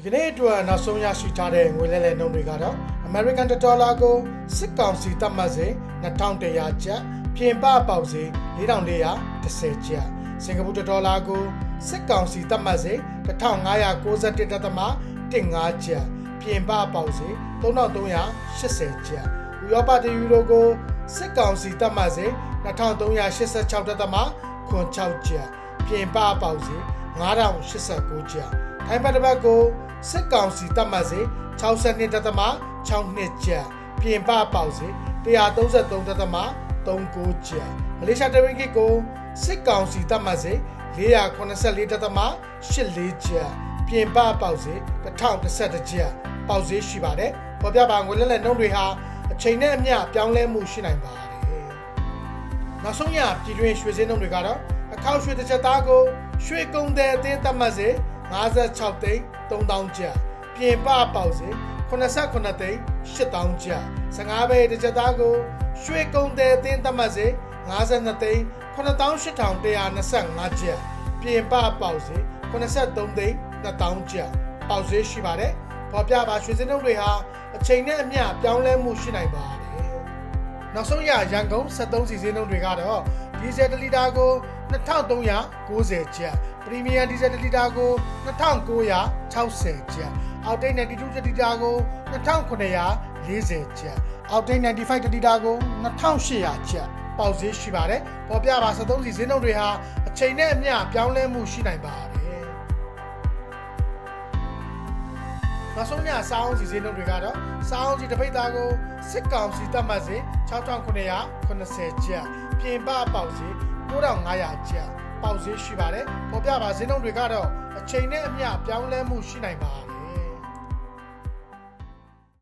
ဒီကနေ့အတွက်နောက်ဆုံးရရှိထားတဲ့ငွေလဲလှယ်နှုန်းတွေကတော့ American Dollar ကိုစစ်ကောင်စီသတ်မှတ်စေ2100ကျပ်ပြင်ပပေါက်စေ4410ကျပ်စင်ကာပူဒေါ်လာကိုစစ်ကောင်စီသတ်မှတ်စေ1591.15ကျပ်ပြင်ပပေါက်စေ3380ကျပ်ဥရောပတယူရိုကိုစစ်ကောင်စီသတ်မှတ်စေ2386.6ကျပ်ပြင်ပပေါက်စေ 9089ကျပ်ထိုင်းဘတ်တစ်ပတ်ကိုစစ်ကောင်စီတတ်မှတ်စေ62တသမ62ကျပ်ပြင်ပပေါက်စေ133တသမ39ကျပ်မလေးရှားတရင်ကစ်ကိုစစ်ကောင်စီတတ်မှတ်စေ484တသမ84ကျပ်ပြင်ပပေါက်စေ1011ကျပ်ပေါက်စေရှိပါတယ်ပေါ်ပြပါငွေလက်လက်နှုန်းတွေဟာအချိန်နဲ့အမျှပြောင်းလဲမှုရှိနိုင်ပါတယ်နောက်ဆုံးရပြည်တွင်းရွှေစင်းနှုန်းတွေကတော့ အခောက်ရွှေတစ်ချက်သားကိုရွှေကုံတဲ့အသင်းသတ်မှတ်စေ56သိန်း3000ကျပ်ပြင်ပပေါက်စေ89သိန်း8000ကျပ်15ဘဲတစ်ချက်သားကိုရွှေကုံတဲ့အသင်းသတ်မှတ်စေ52သိန်း98,125ကျပ်ပြင်ပပေါက်စေ83သိန်း2000ကျပ်ပေါက်စေရှိပါတယ်ပေါ်ပြပါရွှေစင်းနှုန်းတွေဟာအချိန်နဲ့အမျှပြောင်းလဲမှုရှိနိုင်ပါတယ်နောက်ဆုံးရရန်ကုန်73စီစဉ်နှုန်းတွေကတော့ ဒီဇယ်1လီတာကို2390ကျပ်ပရီမီယံဒီဇယ်1လီတာကို2960ကျပ်အောက်တိတ်92လီတာကို2940ကျပ်အောက်တိတ်95လီတာကို2800ကျပ်ပေါက်ဈေးရှိပါတယ်ပေါ်ပြပါ73စီစဉ်နှုန်းတွေဟာအချိန်နဲ့အမျှပြောင်းလဲမှုရှိနိုင်ပါတယ် နောက်ဆုံးညစောင်းစီစဉ်တို့တွေကတော့စောင်းစီတစ်ပိတ်သားကိုစစ်ကောင်စီတက်မှတ်စေ6980ကျပ်ပြင်ပပေါက်စီ9500ကျပ်ပေါက်စီရှိပါတယ်ပေါ်ပြပါဈေးနှုန်းတွေကတော့အချိန်နဲ့အမျှပြောင်းလဲမှုရှိနိုင်ပါတယ်